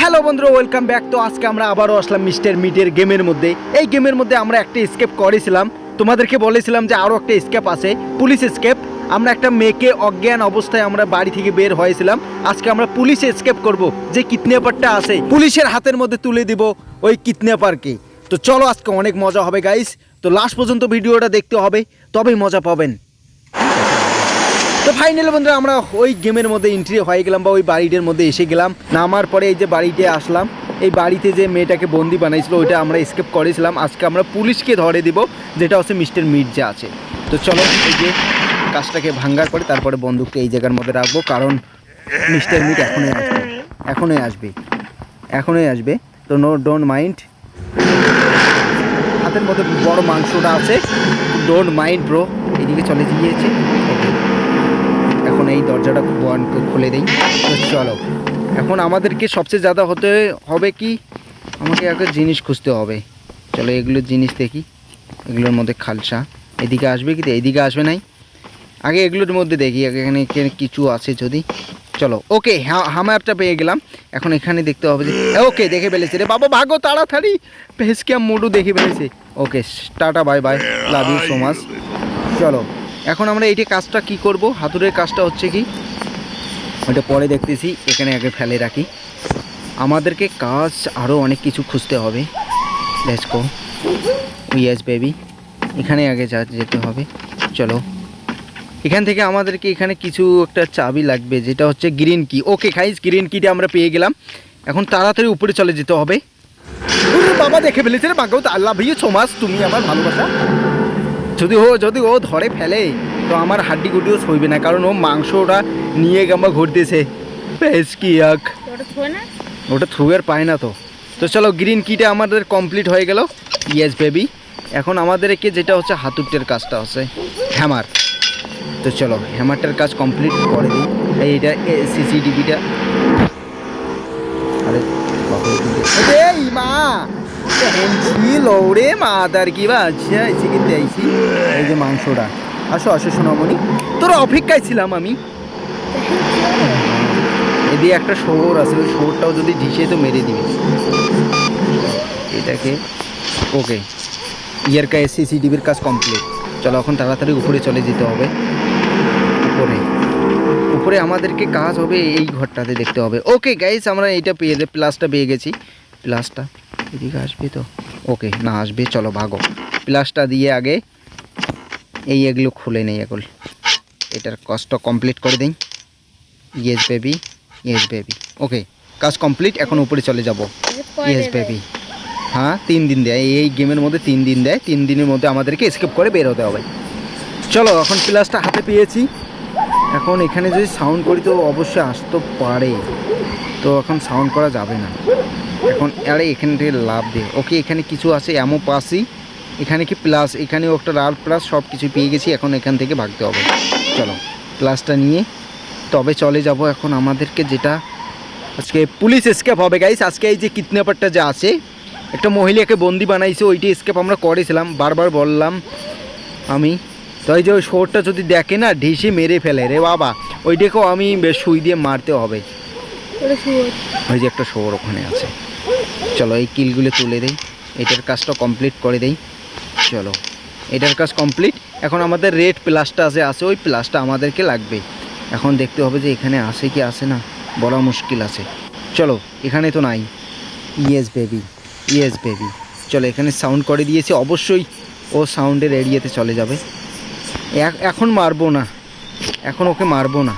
Hello বন্ধুরা, welcome back. তো আজকে আমরা আবারও আসলাম মিস্টার মিটের গেমের মধ্যে। এই গেমের মধ্যে আমরা একটা স্কেপ করেছিলাম। তোমাদেরকে বলেছিলাম যে আরও একটা স্কেপ আছে পুলিশ স্কেপ আমরা একটা মেয়েকে অজ্ঞান অবস্থায় আমরা বাড়ি থেকে বের হয়েছিলাম। আজকে আমরা পুলিশ স্কেপ করব, যে কিডন্যাপারটা আছে। পুলিশের হাতের মধ্যে তুলে দিব ওই কিডন্যাপারকে তো চলো আজকে অনেক মজা হবে গাইস তো লাস্ট পর্যন্ত ভিডিওটা দেখতে হবে, তবেই মজা পাবেন। তো ফাইনালি বন্ধুরা আমরা ওই গেমের মধ্যে এন্ট্রি হয়ে গেলাম বা ওই বাড়িটার মধ্যে এসে গেলাম। নামার পরে এই যে বাড়িতে আসলাম, এই বাড়িতে যে মেয়েটাকে বন্দি বানাইছিল, ওইটা আমরা স্কেপ করেছিলাম। আজকে আমরা পুলিশকে ধরে দিব, যেটা হচ্ছে মিস্টার মির্জা আছে। তো চলো, এই যে কাজটাকে ভাঙ্গার পরে তারপরে বন্দুকটা এই জায়গার মধ্যে রাখব, কারণ মিস্টার মিট এখনই আসবে। এখনই আসবে। এখনই আসবে। তো নো ডোন্ট মাইন্ড হাতের মধ্যে বড় মাংসটা আছে। ডোন্ট মাইন্ড ব্রো এদিকে চলে গিয়েছে। Okay. এই দরজাটা খুলে দিই। চলো। এখন আমাদেরকে সবচেয়ে জ্যাদা হতে হবে কি? আমাকে আগে জিনিস খুঁজতে হবে। চলো এগুলোর জিনিস দেখি। এগুলোর মধ্যে খালসা। এদিকে আসবে কি? এদিকে আসবে নাই। আগে এগুলোর মধ্যে দেখি। আগে এখানে কিছু আছে যদি। চলো। ওকে হ্যাঁ হামারটা পেয়ে গেলাম। এখন এখানে দেখতে হবে যে ওকে, দেখে ফেলেছে। রে বাবা, ভাগো, তাড়াতাড়ি। ভেসকিয়া মোটু দেখে ফেলেছে। Okay, tata, bye bye. Love you so much চলো। এখন আমরা এইটি কাজটা কি করব? হাতুড়ের কাজটা হচ্ছে কি? ওটা পরে দেখতেছি, এখানে আগে ফেলে রাখি। আমাদেরকে কাজ আরও অনেক কিছু খুঁজতে হবে। লেটস গো ইয়েস বেবি এখানে আগে যা যেতে হবে। চলো। এখান থেকে আমাদেরকে এখানে কিছু একটা চাবি লাগবে, যেটা হচ্ছে গ্রিন কি ওকে খাইস গ্রিন কিটা আমরা পেয়ে গেলাম। এখন তাড়াতাড়ি উপরে চলে যেতে হবে। বাবা, দেখে ফেলেছে বাগাও আল্লাহ ভাই ছমাস তুমি আমার ভালোবাসা। যদি ও যদি ও ধরে ফেলে তো আমার হাড্ডি গুটিও সইবে না কারণ ও মাংসটা নিয়ে গাম্বা ঘুরতেছে। বেশ কি এক ওটা থ্রুয়ের পায় না তো। তো চলো গ্রিন কিটা আমাদের কমপ্লিট হয়ে গেল। ইয়েস বেবি এখন আমাদেরকে যেটা হচ্ছে হাতুরটের কাজটা হচ্ছে হ্যামার। তো চলো হ্যামারটার কাজ কমপ্লিট করে দিই। এই এটা সিসিটিভিটা হেনছি লৌড়ে মা তার কি বা আচ্ছা এসে কিনতে এই যে মাংসটা। আসো আসো, সোনামণি। তোর অপেক্ষায় ছিলাম আমি। এদিকে একটা শোর আছে, ওই শোরটাও যদি ঢিসে তো মেরে দিবে। এটাকে, ওকে। ইয়ার কা সিসিটিভির কাজ কমপ্লিট। চলো, এখন তাড়াতাড়ি উপরে চলে যেতে হবে। উপরে। উপরে আমাদেরকে কাজ হবে এই ঘরটাতে দেখতে হবে। ওকে গাইস আমরা এইটা পেয়ে প্লাসটা পেয়ে গেছি। প্লাসটা এদিকে আসবে তো। ওকে না আসবে চলো ভাগো। প্লাসটা দিয়ে আগে এই এগুলো খুলে নেই এখন। এটার কাজটা কমপ্লিট করে দিই। Yes baby yes baby okay কাজ কমপ্লিট এখন উপরে চলে যাব। ইয়েস বেবি হ্যাঁ তিন দিন দেয়। এই গেমের মধ্যে তিন দিন দেয়। তিন দিনের মধ্যে আমাদেরকে স্কেপ করে বের হতে হবে। চলো এখন প্লাসটা হাতে পেয়েছি। এখন এখানে যদি সাউন্ড করি তো অবশ্যই আসতে পারে। তো এখন সাউন্ড করা যাবে না। এখন আরে এখান থেকে লাভ দে ওকে এখানে কিছু আছে এমন পাসি। এখানে কি প্লাস এখানেও একটা লাল প্লাস সব কিছু পেয়ে গেছি এখন এখান থেকে ভাগতে হবে। চলো প্লাসটা নিয়ে তবে চলে যাব এখন আমাদেরকে যেটা আজকে পুলিশ স্কেপ হবে গাইস আজকে এই যে কিডন্যাপারটা যা আছে একটা মহিলাকে বন্দি বানাইছে ওইটি স্কেপ আমরা করেছিলাম বারবার বললাম আমি। তো এই যে ওই শোরটা যদি দেখে না ঢেসে মেরে ফেলে রে বাবা। ওইটাকেও আমি বেশ সুই দিয়ে মারতে হবে। ওই যে একটা শোর ওখানে আছে। চলো, এই কিলগুলো তুলে দেই। এটার কাজটা কমপ্লিট করে দেই। চলো, এটার কাজ কমপ্লিট এখন আমাদের রেড প্লাসটা আছে আছে, ওই প্লাসটা আমাদেরকে লাগবে। এখন দেখতে হবে যে এখানে আসে কি আসে না বলা মুশকিল আছে। চলো, এখানে তো নাই। ইয়েস বেবি ইয়েস বেবি চলো, এখানে সাউন্ড করে দিয়েছি। অবশ্যই ও সাউন্ডের এরিয়াতে চলে যাবে। এখন মারবো না। এখন ওকে মারবো না।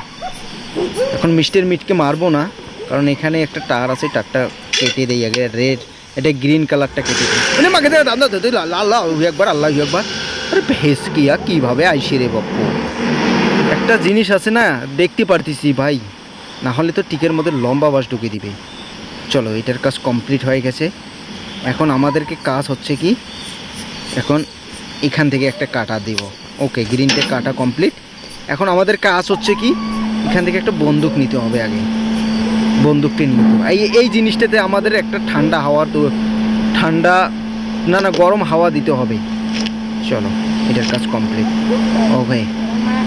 এখন মিষ্টির মিটকে মারবো না। কারণ এখানে একটা টার আছে টারটা কেটে দেই, আগে রেড এটা গ্রিন কালারটা কেটে দিই। মানে মাকে দাদা দাদা আল্লাহ একবার আল্লাহ একবার। আরে ভেস কিয়া কীভাবে আইসি রে বাপ্পু? একটা জিনিস আছে না, দেখতে পারতেছি ভাই, না হলে তো টিকের মধ্যে লম্বা বাস ঢুকে দিবে। চলো, এটার কাজ কমপ্লিট হয়ে গেছে। এখন আমাদেরকে কাজ হচ্ছে কি, এখন এখান থেকে একটা কাটা দিব। ওকে গ্রিনটা কাটা কমপ্লিট এখন আমাদের কাজ হচ্ছে কি, এখান থেকে একটা বন্দুক নিতে হবে আগে। বন্দুকটা হবে এই এই জিনিসটাতে আমাদের একটা ঠান্ডা হাওয়া তো, ঠান্ডা, না না, গরম হাওয়া দিতে হবে। চলো, এটার কাজ কমপ্লিট ও ভাই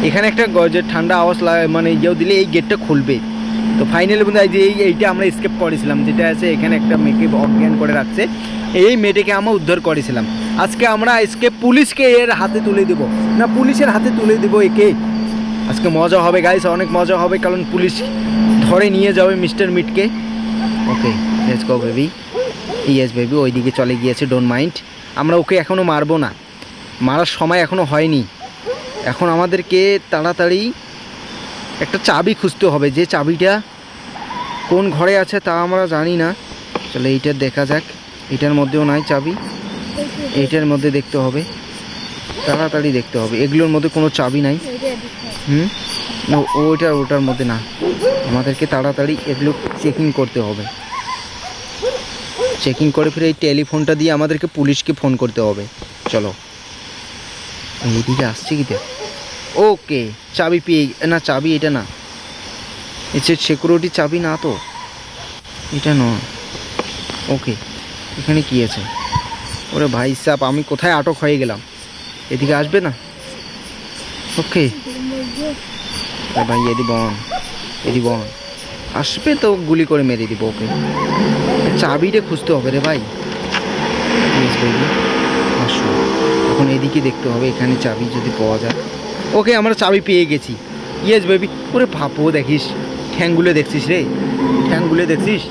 এখানে একটা যে ঠান্ডা আওয়াজ লাগে মানে ইয়েও দিলে এই গেটটা খুলবে। তো ফাইনালি বন্ধু, এই যে, এই, এইটা আমরা স্কেপ করেছিলাম। যেটা আছে, এখানে একটা মেয়েকে অজ্ঞান করে রাখছে। এই মেয়েটাকে আমরা উদ্ধার করেছিলাম। আজকে আমরা স্কেপ পুলিশকে এর হাতে তুলে দেব। না, পুলিশের হাতে তুলে দেব একে। আজকে মজা হবে গাইস অনেক মজা হবে, কারণ পুলিশ ধরে নিয়ে যাবে mister মিটকে। Okay let's go baby yes baby ওইদিকে চলে গিয়েছে ডোন্ট মাইন্ড আমরা ওকে এখনও মারবো না। মারার সময় এখনও হয়নি। এখন আমাদেরকে তাড়াতাড়ি একটা চাবি খুঁজতে হবে, যে চাবিটা কোন ঘরে আছে তা আমরা জানি না। চলো, এইটা দেখা যাক। এটার মধ্যেও নাই চাবি। এইটার মধ্যে দেখতে হবে। তাড়াতাড়ি দেখতে হবে। এগুলোর মধ্যে কোনো চাবি নাই। হুম? না ওইটার ওটার মধ্যে না। আমাদেরকে তাড়াতাড়ি এগুলো চেকিং করতে হবে। চেকিং করে ফিরে এই টেলিফোনটা দিয়ে আমাদেরকে পুলিশকে ফোন করতে হবে। চলো। এইদিকে আসছে কি দেখ ওকে চাবি পেয়ে না, চাবি এটা না। এটা সিকিউরিটি চাবি না তো? এটা নয় ওকে এখানে কি আছে? ওরে ভাই সাপ আমি কোথায় আটক হয়ে গেলাম? এদিকে আসবে না? ওকে। ভাই এদি বন এদি বন আসবে তো গুলি করে মেরে দিব ওকে। চাবিটা খুঁজতে হবে রে ভাই। আসো। এখন এদিকে দেখতে হবে এখানে চাবি যদি পাওয়া যায়। ওকে আমরা চাবি পেয়ে গেছি। ইয়েস বেবি ওরে ভাপো দেখিস। ঠ্যাংগুলো দেখছিস রে? ঠ্যাংগুলো দেখছিস.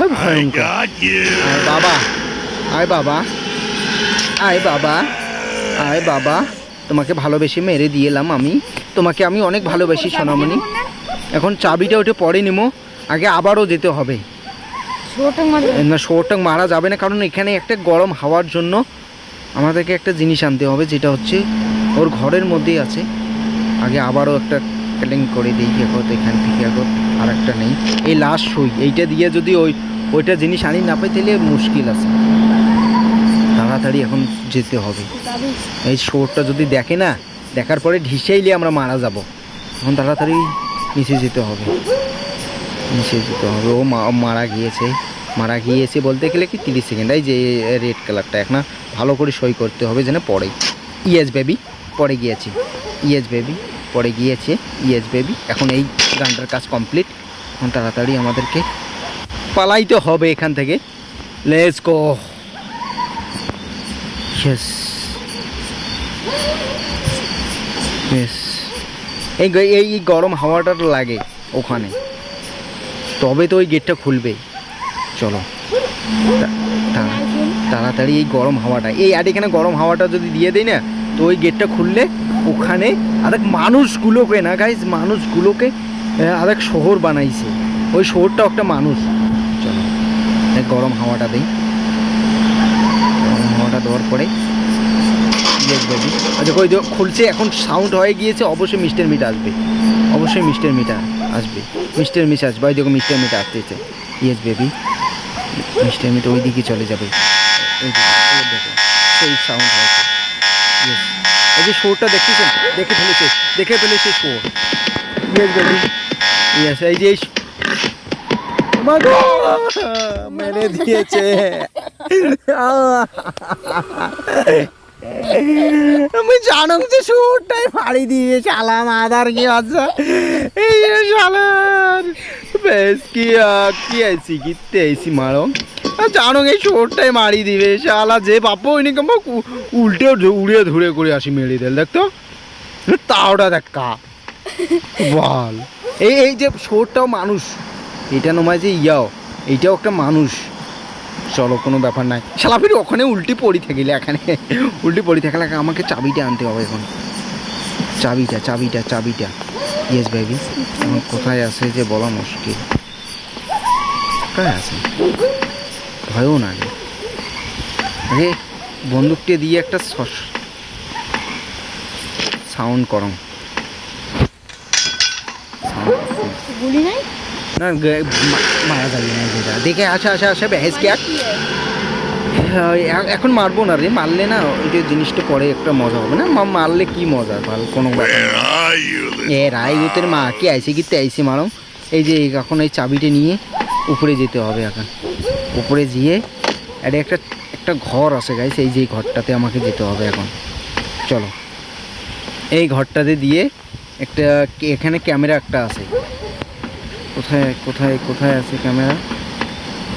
আয় বাবা। আয় বাবা। আয় বাবা। আয় বাবা তোমাকে ভালোবেসে মেরে দিয়েলাম আমি। তোমাকে আমি অনেক ভালোবাসি সোনামণি। এখন চাবিটা ওটা পরে নিমো আগে আবারও যেতে হবে। না শোরটাং মারা যাবে না কারণ এখানে একটা গরম হাওয়ার জন্য আমাদেরকে একটা জিনিস আনতে হবে যেটা হচ্ছে ওর ঘরের মধ্যেই আছে। আগে আবারও একটা ক্যালেং করে দিই এখন এখান থেকে এখন আর একটা নেই। এই লাস্ট সুই এইটা দিয়ে যদি ওই ওইটা জিনিস আনি না পাই তাহলে মুশকিল আছে। তাড়াতাড়ি এখন যেতে হবে। এই শোরটা যদি দেখে না, দেখার পরে ঢিসেইলে আমরা মারা যাব। এখন তাড়াতাড়ি নিচে যেতে হবে। নিচে যেতে হবে। ও মারা গিয়েছে। মারা গিয়েছে বলতে গেলে কি তিরিশ সেকেন্ড? এই যে রেড কালারটা এখন ভালো করে সই করতে হবে যেন পড়ে। ইয়েস বেবি, পড়ে গিয়েছে। ইয়েস বেবি, পড়ে গিয়েছে। ইয়েস বেবি, এখন এই গানটার কাজ কমপ্লিট। এখন তাড়াতাড়ি আমাদেরকে পালাইতে হবে এখান থেকে। Let's go. ইয়েস বেশ এই এই গরম হাওয়াটা লাগে ওখানে। তবে তো ওই গেটটা খুলবে। চলো। তাড়াতাড়ি এই গরম হাওয়াটা। এই আর এখানে গরম হাওয়াটা যদি দিয়ে দেয় না, তো ওই গেটটা খুললে ওখানে আরেক মানুষগুলোকে না গাইজ মানুষগুলোকে আরেক শহর বানাইছে। ওই শহরটাও একটা মানুষ। চলো। গরম হাওয়াটা হাওয়াটা দেওয়ার পরে আচ্ছা ওই খুলছে, এখন সাউন্ড হয়ে গিয়েছে, অবশ্যই মিস্টার মিট আসবে। অবশ্যই মিস্টার মিটা আসবে। মিস্টার মিট আসবে ওই দেখো মিস্টার মিট আসতেছে। ইয়েস বেবি মিস্টার মিট ওই দিকে চলে যাবে। সেই সাউন্ড হয়েছে। ইয়েস এই যে শোরটা দেখতেছেন? দেখে ফেলেছে দেখে ফেলেছে শোর ইয়েস বেবি ইয়েস এই যে মেরে দিয়েছে। আমি জানো যে সুরটাই ফাড়ি দিয়ে চালাম আদার কি আছে? এই শালার। বেশ, কি কি আইসি কিতে আইসি মারো? জানো এই সুরটাই মারি দিবে শালা, যে বাপু ওই নিকে উল্টে উড়িয়ে ধুড়ে করে আসি মেরে দিল দেখতো তাওটা দেখা বল। এই এই যে শোরটাও মানুষ, এটা নয় যে ইয়াও এইটাও একটা মানুষ। চলো, কোনো ব্যাপার নাই। শালা, ফির ওখানে উল্টি পড়ি থাকিলে, এখানে উল্টি পড়ি থাকলে আমাকে চাবিটা আনতে হবে এখন। চাবিটা চাবিটা চাবিটা। ইয়েস বেবি এখন কোথায় আছে যে বলা মুশকিল। কোথায় আছে? ভয়ও না রে বন্দুকটা দিয়ে একটা সাউন্ড করম গুলি নাই? না মারা যাবে না যেটা। দেখে আচ্ছা আচ্ছা আচ্ছা বেহেস কে হ্যাঁ, এখন মারবো না রে মারলে না ওই যে জিনিসটা পরে একটা মজা হবে না? মা- মারলে কি মজা? ভালো কোনো এ রায়দূতের মা কি আইসে কি আইসি মারো। এই যে এখন এই চাবিটা নিয়ে উপরে যেতে হবে এখন। উপরে গিয়ে এটা একটা একটা ঘর আছে গাইস এই যে ঘরটাতে আমাকে যেতে হবে এখন। চলো। এই ঘরটাতে দিয়ে একটা এখানে ক্যামেরা একটা আছে। কোথায় কোথায় কোথায় আছে ক্যামেরা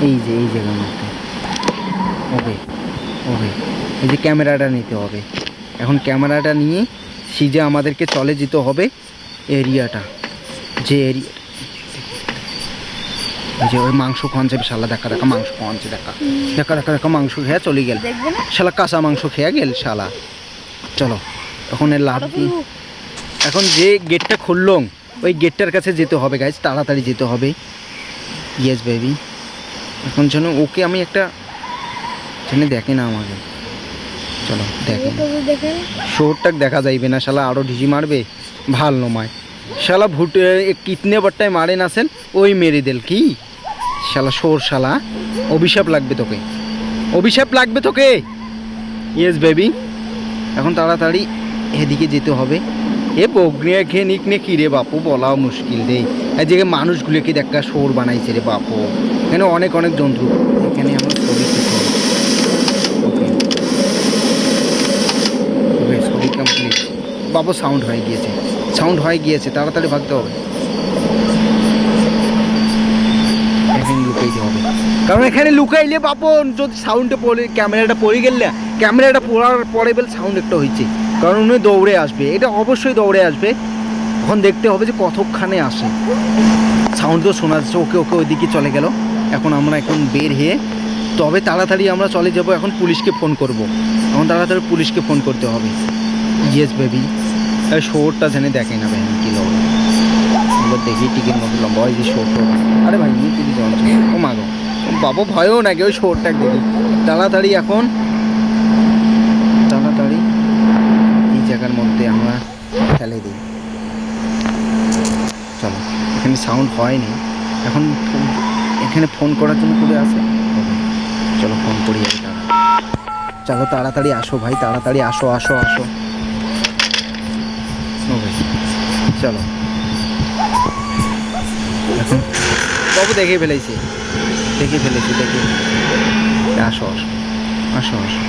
এই যে এই জায়গার মধ্যে। ওকে ওকে এই যে ক্যামেরাটা নিতে হবে। এখন ক্যামেরাটা নিয়ে সিজে আমাদেরকে চলে যেতে হবে এরিয়াটা যে এরিয়া যে ওই মাংস খাওয়াচ্ছে শালা দেখা দেখা মাংস খাওয়াচ্ছে দেখা। দেখা দেখা দেখা মাংস খেয়ে চলে গেল। শালা কাঁচা মাংস খেয়ে গেল শালা। চলো এখন এর লাভ এখন যে গেটটা খুললো ওই গেটটার কাছে যেতে হবে গাইজ তাড়াতাড়ি যেতে হবে। ইয়েস বেবি এখন যেন ওকে আমি একটা যেন দেখে না আমাকে। চলো দেখে না। তবে দেখে যাইবে না শালা আরও ঢিজি মারবে? ভালো নমায়। শালা ভুট কিতনে বাট্টায় মারে নাছেন ওই মেরে দেল কি? শালা শোর শালা অভিশাপ লাগবে তোকে। অভিশাপ লাগবে তোকে? ইয়েস বেবি এখন তাড়াতাড়ি এদিকে যেতে হবে। এ বগ্নিয়া খেয়ে নিক নে কি রে বাপু, বলাও মুশকিল রে এদিকে মানুষগুলোকে দেখা শোর বানাইছে রে বাপু। এখানে অনেক অনেক জন্তু, এখানে আমার ছবি ছবি কমপ্লিট বাবু সাউন্ড হয়ে গিয়েছে। সাউন্ড হয়ে গিয়েছে, তাড়াতাড়ি ভাগতে হবে। হবে। কারণ এখানে লুকাইলে বাপন যদি সাউন্ডে পড়ে ক্যামেরাটা পড়ে গেলে ক্যামেরাটা পড়ার পরে বেল সাউন্ড একটা হয়েছে কারণ উনি দৌড়ে আসবে। এটা অবশ্যই দৌড়ে আসবে। এখন দেখতে হবে যে কতক্ষণে আসে। সাউন্ড তো শোনা যাচ্ছে। ওকে ওকে ওইদিকে চলে গেল। এখন আমরা এখন বের হয়ে তবে তাড়াতাড়ি আমরা চলে যাব এখন পুলিশকে ফোন করব। এখন তাড়াতাড়ি পুলিশকে ফোন করতে হবে। ইয়েস বেবি তাই শোরটা জেনে দেখে না ভাই, কি লোক দেখি টিকিট মতো লম্বা। ওই যে শোরটা আরে ভাই তুই ও মাগো বাবা, ভয়ও নাকি ওই শোরটা দেখি তাড়াতাড়ি এখন তাড়াতাড়ি এই জায়গার মধ্যে আমরা ফেলে দিই। চলো, এখানে সাউন্ড হয়নি। এখন এখানে ফোন করার জন্য করে আসে চলো ফোন করি আমি তাড়া চলো তাড়াতাড়ি আসো ভাই, তাড়াতাড়ি আসো আসো আসো। চলো। এখন বাবু দেখে ফেলেছি। দেখে ফেলেছি, দেখে। আসো আসো। আসো আসো।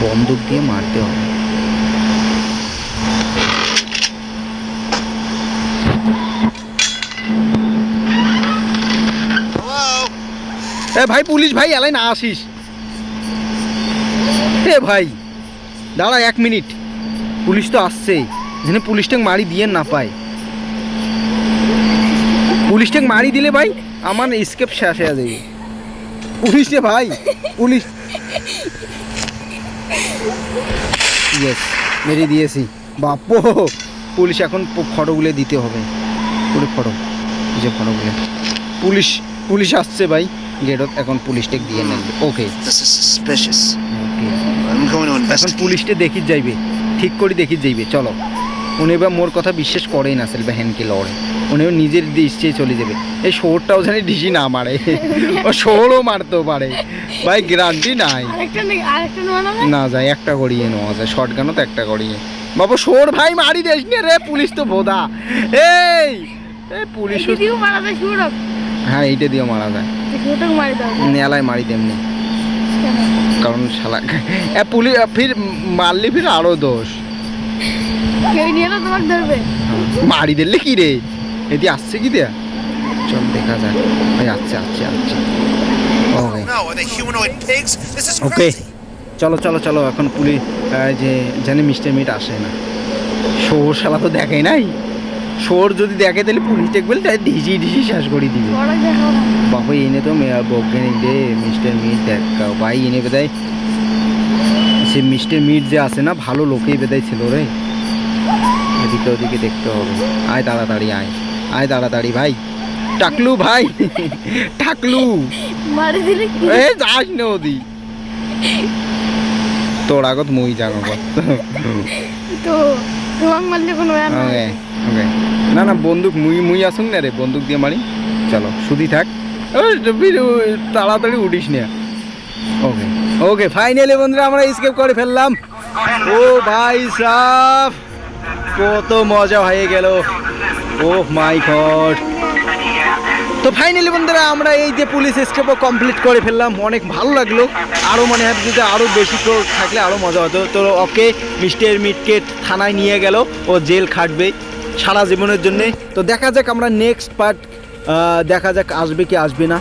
বন্দুক দিয়ে মারতে হবে। এ ভাই, পুলিশ ভাই, এলাই না আসিস। এ ভাই, দাঁড়া এক মিনিট। পুলিশ তো আসছেই। যেন পুলিশটাকে মারি দিয়ে না পায়। পুলিশটাকে মারি দিলে ভাই, আমার স্কেপ শেষ হয়ে যাবে। পুলিশে ভাই, পুলিশ ইয়েস মেরে দিয়েছি। বাপো! পুলিশ এখন ফটোগুলো দিতে হবে। পুরো ফটো যে ফটোগুলো। পুলিশ পুলিশ আসছে ভাই। গেটত এখন পুলিশটাকে দিয়ে নেবে ওকে এখন পুলিশটা দেখি যাইবে। ঠিক করে দেখি যাইবে। চলো। উনি এবার মোর কথা বিশ্বাস করেই না সেলবে হ্যানকে লড়ে। উনিও নিজের দৃষ্টিয়ে চলে যাবে। এই শোরটাও জানি ডিসি না মারে। ও শোরও মারতেও পারে। ভাই গ্যারান্টি নাই। না যায় একটা গড়িয়ে নেওয়া যায়। শর্ট গানও তো একটা গড়িয়ে বাবা শোর ভাই মারি দেশ নে রে পুলিশ তো বোধা এই পুলিশ হ্যাঁ এইটা দিয়েও মারা যায়। নেলায় মারি তেমনি কারণ শালা এ পুলিশ ফির মারলে ফির আরও দোষ। কেউ নিয়ে এলো তোমাকে ধরবে। মারি দিলে কি রে? এদি আসছে কি দেয়া? চল দেখা যাক। ভাই আসছে আসছে আসছে। ওকে। চলো চলো চলো এখন পুলিশ যে জানে মিস্টার মিট আসে না। শোর শালা তো দেখে নাই? শোর যদি দেখে তাহলে পুলিশ দেখবে তাই ঢিসি ঢিসি শেষ করে দিবে। বাবা এনে তো বৈজ্ঞানিক দে মিস্টার মিট দেখা ভাই এনে বেদায় সে মিস্টার মিট যে আছে না ভালো লোকেই বেদায় ছিল রে। এদিকে ওদিকে দেখতে হবে। আয় তাড়াতাড়ি আয়। আয় তাড়াতাড়ি ভাই। টাকলু ভাই টাকলু। মারি দিলে এ যাস না ওদি তোর আগত মই জানো তো তোমাকে মারলে কোনো ওকে ওকে। না না বন্দুক মুই মুই আসুন না রে বন্দুক দিয়ে মারি। চলো শুধু থাক। তাড়াতাড়ি উঠিস না। ওকে ওকে ফাইনালি বন্ধুরা আমরা স্কেপ করে ফেললাম। ও ভাই সাহ কত মজা হয়ে গেল। ও মাই গড। তো ফাইনালি বন্ধুরা, আমরা এই যে পুলিশ স্টেপও কমপ্লিট করে ফেললাম। অনেক ভালো লাগল। আরও মনে হয় যদি আরও বেশি থাকলে আরও মজা হতো। তো ওকে মিস্টার মিটকে থানায় নিয়ে গেল। ও জেল খাটবে সারা জীবনের জন্যে। তো দেখা যাক আমরা নেক্সট পার্ট দেখা যাক আসবে কি আসবে না।